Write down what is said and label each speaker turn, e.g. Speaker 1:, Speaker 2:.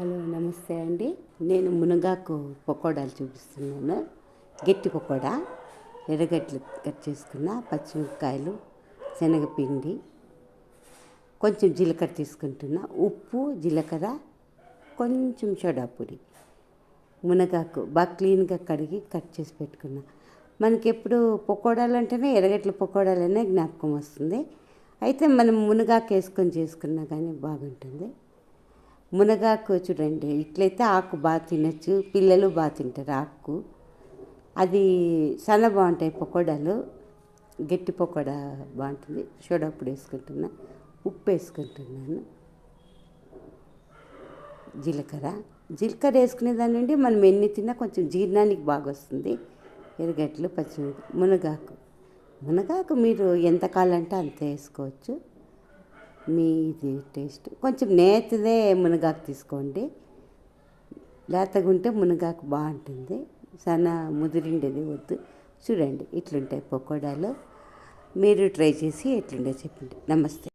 Speaker 1: Hello నమస్తే అండి. నేను మునగాకు పకోడాలు చూపిస్తున్నాను. గట్టి పకోడా ఎర్రగడ్డలు కట్ చేసుకున్న పచ్చిమిరపకాయలు శనగపిండి కొంచెం జీలకర్ర తీసుకుంటున్నా. ఉప్పు జీలకర్ర కొంచెం సోడా పొడి. మునగాకు బాగా క్లీన్గా కడిగి కట్ చేసి పెట్టుకున్నా. మనకి ఎప్పుడు పకోడాలు అంటేనే ఎర్రగడ్డల పకోడాలనే జ్ఞాపకం వస్తుంది. అయితే మనం మునగాకు వేసుకొని చేసుకున్నా కానీ బాగుంటుంది. మునగాకు చూడండి ఇట్లయితే ఆకు బాగా తినచ్చు పిల్లలు బాగా తింటారు ఆకు. అది సన్న బాగుంటాయి పకోడాలు గట్టి పకోడా బాగుంటుంది. సోడా వేసుకుంటున్నా ఉప్పు వేసుకుంటున్నాను. జీలకర్ర. జీలకర్ర వేసుకునే దాని నుండి మనం ఎన్ని తిన్నా కొంచెం జీర్ణానికి బాగా వస్తుంది. ఎర్రగడ్డలు పచ్చిమిరపకాయ మునగాకు. మునగాకు మీరు ఎంత కావాలంటే అంత వేసుకోవచ్చు. మీది టేస్ట్. కొంచెం నేతిదే మునగాకు తీసుకోండి. లేతగా ఉంటే మునగాకు బాగుంటుంది. సన్న ముదిరిండేది వద్దు. చూడండి ఇట్లుంటాయి పకోడాలు. మీరు ట్రై చేసి ఎట్లుండే చెప్పండి. నమస్తే.